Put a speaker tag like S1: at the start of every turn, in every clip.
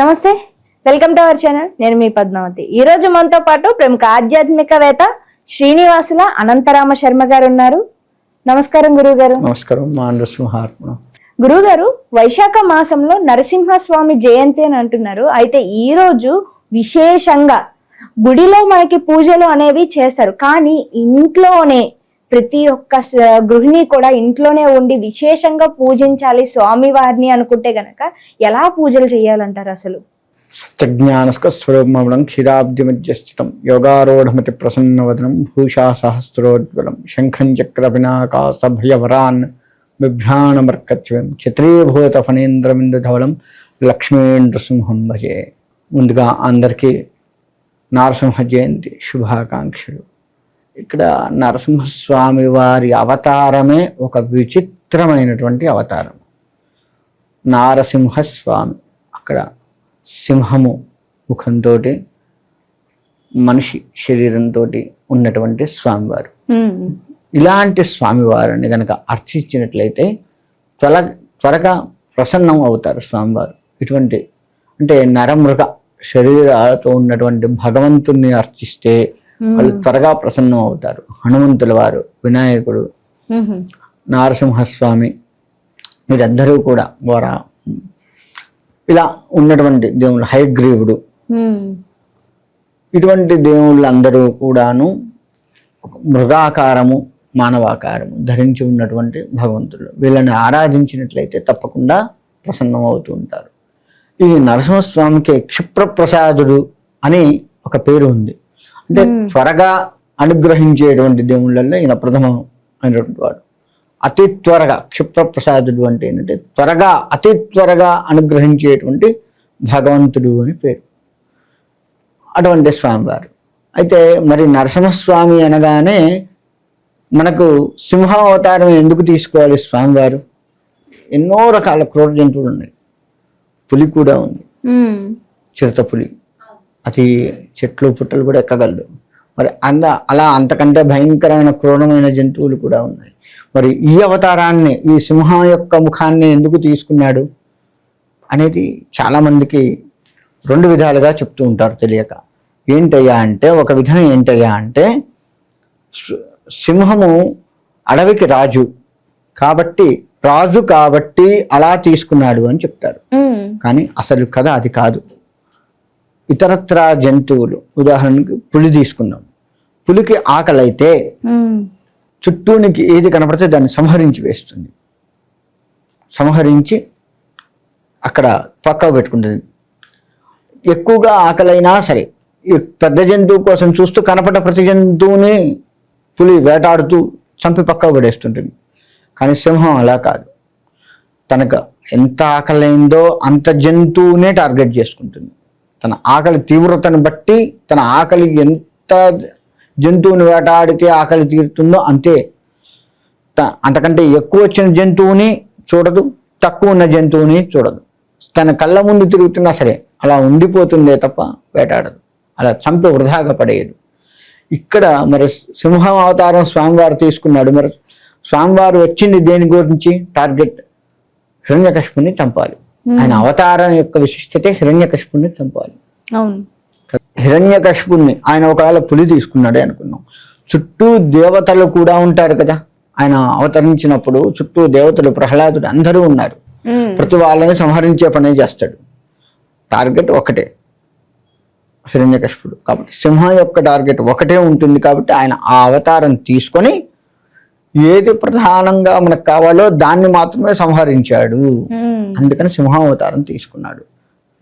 S1: నమస్తే welcome to our channel. నేను మీ పద్మావతి. ఈ రోజు మనతో పాటు ప్రముఖ ఆధ్యాత్మికవేత్త శ్రీనివాసుల అనంతరామ శర్మ గారు ఉన్నారు. నమస్కారం గురువు గారు
S2: నమస్కారం
S1: గురువు గారు వైశాఖ మాసంలో నరసింహస్వామి జయంతి అని అంటున్నారు. అయితే ఈ రోజు విశేషంగా గుడిలో మనకి పూజలు అనేవి చేస్తారు. కానీ ఇంట్లోనే ప్రతి ఒక్క స- గృహిణి కూడా ఇంట్లోనే ఉండి విశేషంగా పూజించాలి స్వామివారిని అనుకుంటే గనక ఎలా పూజలు చేయాలంటారు అసలు?
S2: సత్యజ్ఞానస్క స్వరూపమం క్షీరాబ్ది మధ్య స్థితం యోగారూఢమతి ప్రసన్నవదనం భూషా సహస్రోజ్వలం శంఖం చక్ర పినాకాసభయవరాన్ బిభ్రాణమర్కత్వం చిత్రీభూత ఫణేంద్రమిందుధవలం లక్ష్మీ నృసింహం భజే. ముందుగా అందరికీ నారసింహ జయంతి శుభాకాంక్షలు. ఇక్కడ నరసింహస్వామి వారి అవతారమే ఒక విచిత్రమైనటువంటి అవతారం. నారసింహస్వామి అక్కడ సింహము ముఖంతో మనిషి శరీరంతో ఉన్నటువంటి స్వామివారు. ఇలాంటి స్వామివారిని కనుక అర్చించినట్లయితే త్వర త్వరగా ప్రసన్నం అవుతారు స్వామివారు. ఇటువంటి అంటే నరమృగ శరీరాలతో ఉన్నటువంటి భగవంతుణ్ణి అర్చిస్తే వాళ్ళు త్వరగా ప్రసన్నం అవుతారు. హనుమంతుల వారు వినాయకుడు నరసింహస్వామి వీరందరూ కూడా వార. ఇలా ఉన్నటువంటి దేవుళ్ళు హయగ్రీవుడు.
S1: ఉమ్,
S2: ఇటువంటి దేవుళ్ళందరూ కూడాను ఒక మృగాకారము మానవాకారము ధరించి ఉన్నటువంటి భగవంతుడు వీళ్ళని ఆరాధించినట్లయితే తప్పకుండా ప్రసన్నం అవుతూ ఉంటారు. ఈ నరసింహస్వామికి క్షిప్రప్రసాదుడు అని ఒక పేరు ఉంది. అంటే త్వరగా అనుగ్రహించేటువంటి దేవుళ్ళల్లో ఈయన ప్రథమం అయినటువంటి వాడు. అతి త్వరగా క్షిప్రప్రసాదుడు అంటే ఏంటంటే త్వరగా అతి త్వరగా అనుగ్రహించేటువంటి భగవంతుడు అని పేరు. అటువంటి స్వామివారు. అయితే మరి నరసింహస్వామి అనగానే మనకు సింహావతారం ఎందుకు తీసుకోవాలి స్వామివారు? ఎన్నో రకాల క్రూర జంతువులు ఉన్నాయి. పులి కూడా ఉంది. చిరుత పులి. అది చెట్లు పుట్టలు కూడా ఎక్కగలదు. మరి అంద అలా అంతకంటే భయంకరమైన క్రూరమైన జంతువులు కూడా ఉన్నాయి. మరి ఈ అవతారాన్ని ఈ సింహం యొక్క ముఖాన్ని ఎందుకు తీసుకున్నాడు అనేది చాలామందికి రెండు విధాలుగా చెప్తూ ఉంటారు తెలియక. ఏంటయ్యా అంటే ఒక విధం ఏంటయ్యా అంటే సింహము అడవికి రాజు కాబట్టి రాజు కాబట్టి అలా తీసుకున్నాడు అని చెప్తారు. కానీ అసలు కథ అది కాదు. ఇతరత్ర జంతువులు. ఉదాహరణకి పులి తీసుకుందాం. పులికి ఆకలి అయితే
S1: ఉమ్,
S2: చుట్టూనికి ఏది కనపడితే దాన్ని సంహరించి వేస్తుంది. సంహరించి అక్కడ పక్కకు పెట్టుకుంటుంది. ఎక్కువగా ఆకలైనా సరే పెద్ద జంతువు కోసం చూస్తూ కనపడ్డ ప్రతి జంతువుని పులి వేటాడుతూ చంపి పక్కకు పడేస్తుంటుంది. కానీ సింహం అలా కాదు. తనకు ఎంత ఆకలైందో అంత జంతువునే టార్గెట్ చేసుకుంటుంది. తన ఆకలి తీవ్రతను బట్టి తన ఆకలి ఎంత జంతువుని వేటాడితే ఆకలి తీరుతుందో అంతే. త- అంతకంటే ఎక్కువ వచ్చిన జంతువుని చూడదు తక్కువ ఉన్న జంతువుని చూడదు. తన కళ్ళ ముందు తిరుగుతున్నా సరే అలా ఉండిపోతుందే తప్ప వేటాడదు. అలా చంపి వృధాగా పడేయదు. ఇక్కడ మరి సింహం అవతారం స్వామివారు తీసుకున్నాడు. మరి స్వామివారు వచ్చింది దేని గురించి? టార్గెట్ హిరణ్యకశిపుని చంపాలి. ఆయన అవతారం యొక్క విశిష్టతే హిరణ్యకశిపుని చంపాలి.
S1: అవును.
S2: హిరణ్యకశిపుణ్ణి ఆయన ఒకవేళ పులి తీసుకున్నాడే అనుకుందాం. చుట్టూ దేవతలు కూడా ఉంటారు కదా. ఆయన అవతరించినప్పుడు చుట్టూ దేవతలు ప్రహ్లాదుడు అందరూ ఉన్నారు. ప్రతి వాళ్ళని సంహరించే పనే చేస్తాడు. టార్గెట్ ఒకటే. హిరణ్యకశిపుడు. కాబట్టి సింహం యొక్క టార్గెట్ ఒకటే ఉంటుంది కాబట్టి ఆయన ఆ అవతారం తీసుకొని ఏది ప్రధానంగా మనకు కావాలో దాన్ని మాత్రమే సంహరించాడు. అందుకని సింహం అవతారం తీసుకున్నాడు.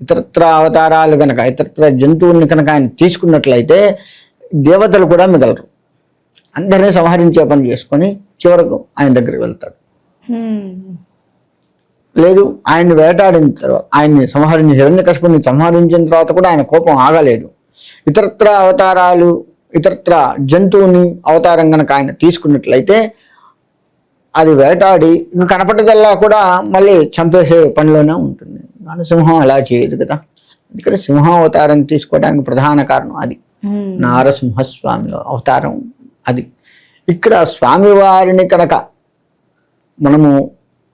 S2: ఇతరత్ర అవతారాలు కనుక ఇతరత్ర జంతువుల్ని కనుక ఆయన తీసుకున్నట్లయితే దేవతలు కూడా మిగలరు. అందరినీ సంహరించే పని చేసుకొని చివరకు ఆయన దగ్గరికి వెళ్తాడు. లేదు ఆయన్ని వేటాడిన తర్వాత ఆయన్ని సంహరించి హిరణ్యకశిపుని సంహరించిన తర్వాత కూడా ఆయన కోపం ఆగలేదు. ఇతరత్ర అవతారాలు ఇతరత్ర జంతువుని అవతారం కనుక ఆయన తీసుకున్నట్లయితే అది వేటాడి ఇంక కనపడ్డదల్లా కూడా మళ్ళీ చంపేసే పనిలోనే ఉంటుంది. కానీ సింహం అలా చేయదు కదా. అందుకని సింహం అవతారం తీసుకోవడానికి ప్రధాన కారణం అది. నారసింహస్వామి అవతారం అది. ఇక్కడ స్వామివారిని కనుక మనము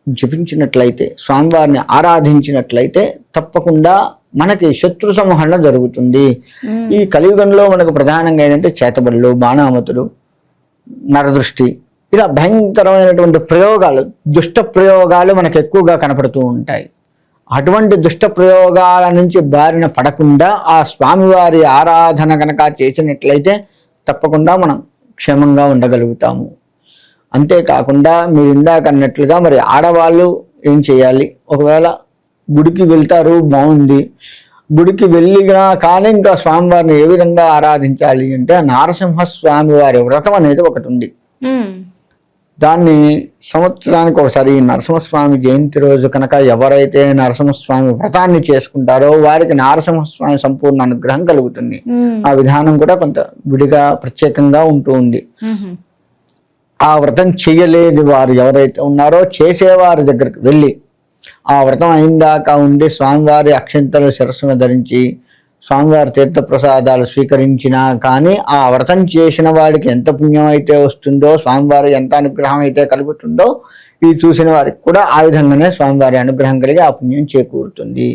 S2: జపించినట్లయితే స్వామివారిని ఆరాధించినట్లయితే తప్పకుండా మనకి శత్రు సంహరణ జరుగుతుంది. ఈ కలియుగంలో మనకు ప్రధానంగా ఏంటంటే చేతబడులు బాణామతులు నరదృష్టి ఇలా భయంకరమైనటువంటి ప్రయోగాలు దుష్ట ప్రయోగాలు మనకు ఎక్కువగా కనపడుతూ ఉంటాయి. అటువంటి దుష్ట ప్రయోగాల నుంచి బారిన పడకుండా ఆ స్వామివారి ఆరాధన కనుక చేసినట్లయితే తప్పకుండా మనం క్షేమంగా ఉండగలుగుతాము. అంతేకాకుండా మీరు ఇందాక అన్నట్లుగా మరి ఆడవాళ్ళు ఏం చేయాలి? ఒకవేళ గుడికి వెళ్తారు బాగుంది. గుడికి వెళ్ళినా కానీ ఇంకా స్వామివారిని ఏ విధంగా ఆరాధించాలి అంటే నారసింహ స్వామి వారి వ్రతం అనేది ఒకటి ఉంది. దాన్ని సంవత్సరానికి ఒకసారి నరసింహస్వామి జయంతి రోజు కనుక ఎవరైతే నరసింహస్వామి వ్రతాన్ని చేసుకుంటారో వారికి నరసింహస్వామి సంపూర్ణ అనుగ్రహం కలుగుతుంది. ఆ విధానం కూడా కొంత విడిగా ప్రత్యేకంగా ఉంటూ ఉంది. ఆ వ్రతం చేయలేని వారు ఎవరైతే ఉన్నారో చేసేవారి దగ్గరికి వెళ్ళి ఆ వ్రతం అయిందాక ఉండి స్వామివారి అక్షంతలు శిరస్సును ధరించి స్వామివారి తీర్థ ప్రసాదాలు స్వీకరించినా కానీ ఆ వ్రతం చేసిన వాడికి ఎంత పుణ్యం అయితే వస్తుందో స్వామివారి ఎంత అనుగ్రహం అయితే కలుగుతుందో ఇది చూసిన వారికి కూడా ఆ విధంగానే స్వామివారి అనుగ్రహం కలిగి ఆ పుణ్యం చేకూరుతుంది.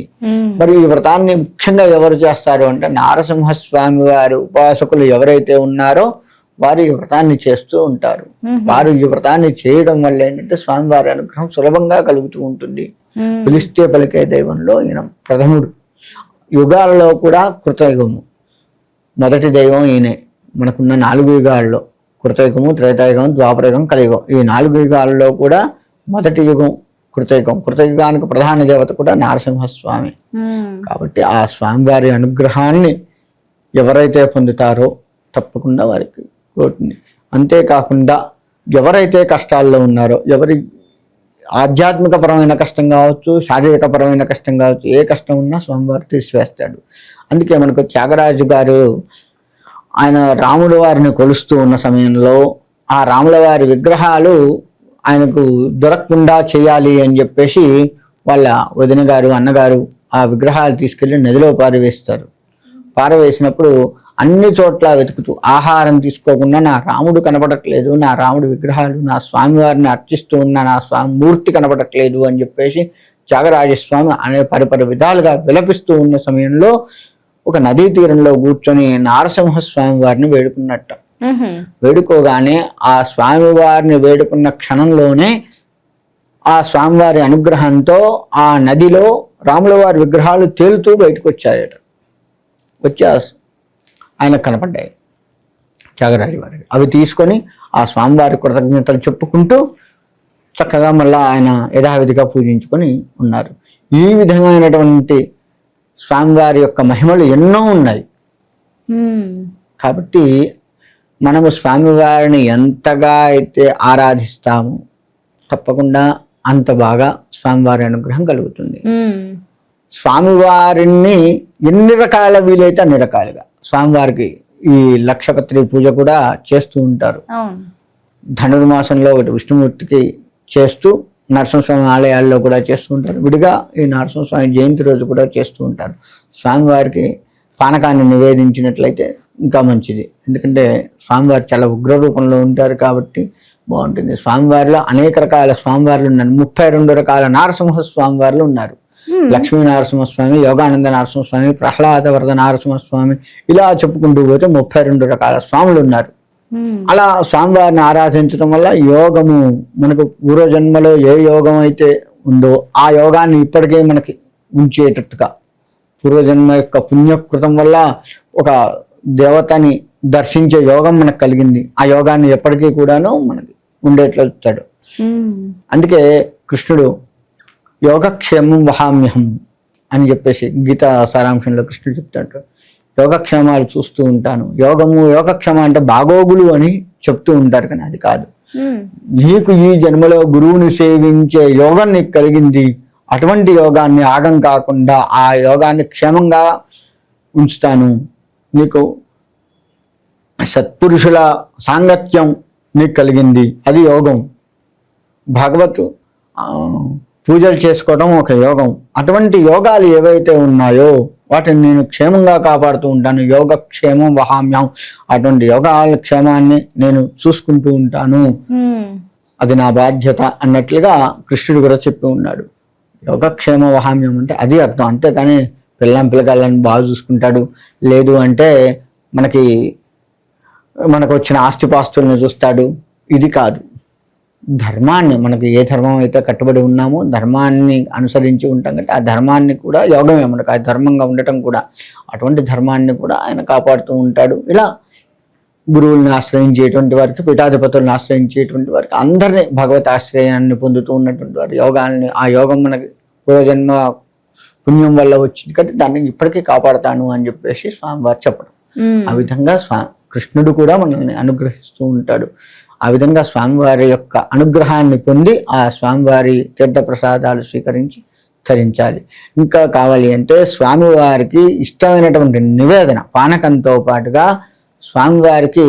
S2: మరి ఈ వ్రతాన్ని ముఖ్యంగా ఎవరు చేస్తారు అంటే నారసింహ స్వామి వారి ఉపాసకులు ఎవరైతే ఉన్నారో వారు ఈ వ్రతాన్ని చేస్తూ ఉంటారు. వారు ఈ వ్రతాన్ని చేయడం వల్ల ఏంటంటే స్వామివారి అనుగ్రహం సులభంగా కలుగుతూ ఉంటుంది. పిలిస్తే పలికే దైవంలో ఈయన ప్రథముడు. యుగాలలో కూడా కృతయుగము. మొదటి దైవం ఈయనే. మనకున్న నాలుగు యుగాల్లో కృతయుగము త్రేతాయుగం ద్వాపరయుగం కలియుగం. ఈ నాలుగు యుగాలలో కూడా మొదటి యుగం కృతయుగం. కృతయుగానికి ప్రధాన దేవత కూడా నరసింహస్వామి. కాబట్టి ఆ స్వామివారి అనుగ్రహాన్ని ఎవరైతే పొందుతారో తప్పకుండా వారికి కోటిని. అంతేకాకుండా ఎవరైతే కష్టాల్లో ఉన్నారో ఎవరి ఆధ్యాత్మిక పరమైన కష్టం కావచ్చు శారీరక పరమైన కష్టం కావచ్చు ఏ కష్టం ఉన్నా స్వామివారు తీసివేస్తాడు. అందుకే మనకు త్యాగరాజు గారు ఆయన రాముల వారిని కొలుస్తూ ఉన్న సమయంలో ఆ రాముల వారి విగ్రహాలు ఆయనకు దొరకకుండా చేయాలి అని చెప్పేసి వాళ్ళ వదిన గారు అన్నగారు ఆ విగ్రహాలు తీసుకెళ్ళి నదిలో పారవేస్తారు. పారవేసినప్పుడు అన్ని చోట్ల వెతుకుతూ ఆహారం తీసుకోకుండా నా రాముడు కనపడట్లేదు నా రాముడి విగ్రహాలు నా స్వామివారిని అర్చిస్తూ ఉన్న నా స్వామి మూర్తి కనపడట్లేదు అని చెప్పేసి త్యాగరాజస్వామి అనే పరిపరి విధాలుగా విలపిస్తూ ఉన్న సమయంలో ఒక నదీ తీరంలో కూర్చొని నారసింహస్వామి వారిని వేడుకున్నట్ట. వేడుకోగానే ఆ స్వామివారిని వేడుకున్న క్షణంలోనే ఆ స్వామివారి అనుగ్రహంతో ఆ నదిలో రాముల వారి విగ్రహాలు తేలుతూ బయటకు వచ్చాయట. వచ్చి ఆయనకు కనపడ్డాయి. త్యాగరాజు వారికి అవి తీసుకొని ఆ స్వామివారి కృతజ్ఞతలు చెప్పుకుంటూ చక్కగా మళ్ళా ఆయన యథావిధిగా పూజించుకొని ఉన్నారు. ఈ విధమైనటువంటి స్వామివారి యొక్క మహిమలు ఎన్నో ఉన్నాయి. కాబట్టి మనము స్వామివారిని ఎంతగా అయితే ఆరాధిస్తామో తప్పకుండా అంత బాగా స్వామివారి అనుగ్రహం కలుగుతుంది. స్వామివారిని ఎన్ని రకాల వీలైతే అన్ని రకాలుగా. స్వామివారికి ఈ లక్షపత్రి పూజ కూడా చేస్తూ ఉంటారు. ధనుర్మాసంలో ఒకటి విష్ణుమూర్తికి చేస్తూ నరసింహస్వామి ఆలయాల్లో కూడా చేస్తూ ఉంటారు. విడిగా ఈ నరసింహస్వామి జయంతి రోజు కూడా చేస్తూ ఉంటారు. స్వామివారికి పానకాన్ని నివేదించినట్లయితే ఇంకా మంచిది. ఎందుకంటే స్వామివారు చాలా ఉగ్ర రూపంలో ఉంటారు కాబట్టి బాగుంటుంది. స్వామివారిలో అనేక రకాల స్వామివార్లు ఉన్నారు. ముప్పై రెండు రకాల నరసింహ స్వామివార్లు ఉన్నారు. లక్ష్మీ నరసింహస్వామి యోగానంద నరసింహస్వామి ప్రహ్లాద వరద నరసింహస్వామి ఇలా చెప్పుకుంటూ పోతే ముప్పై రెండు రకాల స్వాములు ఉన్నారు.
S1: ఉమ్,
S2: అలా స్వామివారిని ఆరాధించడం వల్ల యోగము మనకు పూర్వజన్మలో ఏ యోగం అయితే ఉందో ఆ యోగాన్ని ఇప్పటికే మనకి ఉంచేటట్టుగా పూర్వజన్మ యొక్క పుణ్యకృతం వల్ల ఒక దేవతని దర్శించే యోగం మనకు కలిగింది. ఆ యోగాన్ని ఎప్పటికీ కూడాను మనకి ఉండేట్లు చెప్తాడు
S1: ఉమ్,
S2: అందుకే కృష్ణుడు యోగక్షేమం వహామ్యహం అని చెప్పేసి గీత సారాంశంలో కృష్ణుడు చెప్తాడు. యోగక్షేమాలు చూస్తూ ఉంటాను. యోగము యోగక్షేమ అంటే బాగోగులు అని చెప్తూ ఉంటారు కానీ అది కాదు. నీకు ఈ జన్మలో గురువుని సేవించే యోగం నీకు కలిగింది. అటువంటి యోగాన్ని ఆగం కాకుండా ఆ యోగాన్ని క్షేమంగా ఉంచుతాను. నీకు సత్పురుషుల సాంగత్యం నీకు కలిగింది. అది యోగం. భగవత్ పూజలు చేసుకోవడం ఒక యోగం. అటువంటి యోగాలు ఏవైతే ఉన్నాయో వాటిని నేను క్షేమంగా కాపాడుతూ ఉంటాను. యోగక్షేమం వహామ్యం అటువంటి యోగాల క్షేమాన్ని నేను చూసుకుంటూ ఉంటాను. అది నా బాధ్యత అన్నట్లుగా కృష్ణుడు కూడా చెప్పి ఉన్నాడు. యోగక్షేమ వహామ్యం అంటే అది అర్థం. అంతేకాని పిల్లం పిల్లగాళ్ళని బాగా చూసుకుంటాడు. లేదు అంటే మనకి మనకు వచ్చిన ఆస్తిపాస్తులను చూస్తాడు. ఇది కాదు. ధర్మాన్ని మనకి ఏ ధర్మం అయితే కట్టుబడి ఉన్నామో ధర్మాన్ని అనుసరించి ఉంటాం కాబట్టి ఆ ధర్మాన్ని కూడా యోగమే మనకు. ఆ ధర్మంగా ఉండటం కూడా అటువంటి ధర్మాన్ని కూడా ఆయన కాపాడుతూ ఉంటాడు. ఇలా గురువుల్ని ఆశ్రయించేటువంటి వారికి పీఠాధిపతులను ఆశ్రయించేటువంటి వారికి అందరినీ భగవత్ ఆశ్రయాన్ని పొందుతూ ఉన్నటువంటి వారు. యోగాల్ని ఆ యోగం మనకి పూర్వజన్మ పుణ్యం వల్ల వచ్చింది కాబట్టి దాన్ని ఇప్పటికీ కాపాడతాను అని చెప్పేసి స్వామివారు చెప్పడం.
S1: ఉమ్,
S2: ఆ విధంగా స్వా కృష్ణుడు కూడా మనల్ని అనుగ్రహిస్తూ ఉంటాడు. ఆ విధంగా స్వామివారి యొక్క అనుగ్రహాన్ని పొంది ఆ స్వామివారి తీర్థ ప్రసాదాలు స్వీకరించి ధరించాలి ఇంకా కావాలి అంటే స్వామివారికి ఇష్టమైనటువంటి నివేదన పానకంతో పాటుగా స్వామివారికి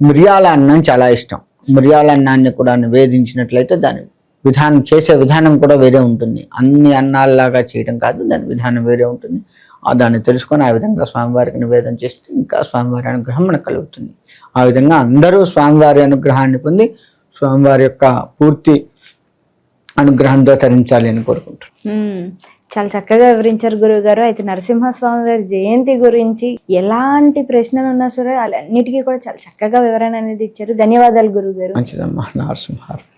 S2: మిరియాల అన్నం చాలా ఇష్టం. మిరియాల అన్నాన్ని కూడా నివేదించినట్లయితే దాని విధానం చేసే విధానం కూడా వేరే ఉంటుంది. అన్ని అన్నాల్లాగా చేయడం కాదు దాని విధానం వేరే ఉంటుంది. దాన్ని తెలుసుకొని ఆ విధంగా స్వామివారికి నివేదన చేస్తే ఇంకా స్వామివారి అనుగ్రహం మనకు కలుగుతుంది. ఆ విధంగా అందరూ స్వామివారి అనుగ్రహాన్ని పొంది స్వామివారి యొక్క పూర్తి అనుగ్రహంతో తరించాలి అని కోరుకుంటున్నాను
S1: చాలా చక్కగా వివరించారు గురువు గారు అయితే నరసింహస్వామి వారి జయంతి గురించి ఎలాంటి ప్రశ్నలు ఉన్నా సరే అన్నిటికీ కూడా చాలా చక్కగా వివరణ అనేది ఇచ్చారు. ధన్యవాదాలు గురువు గారు
S2: మంచిదమ్మా నరసింహారు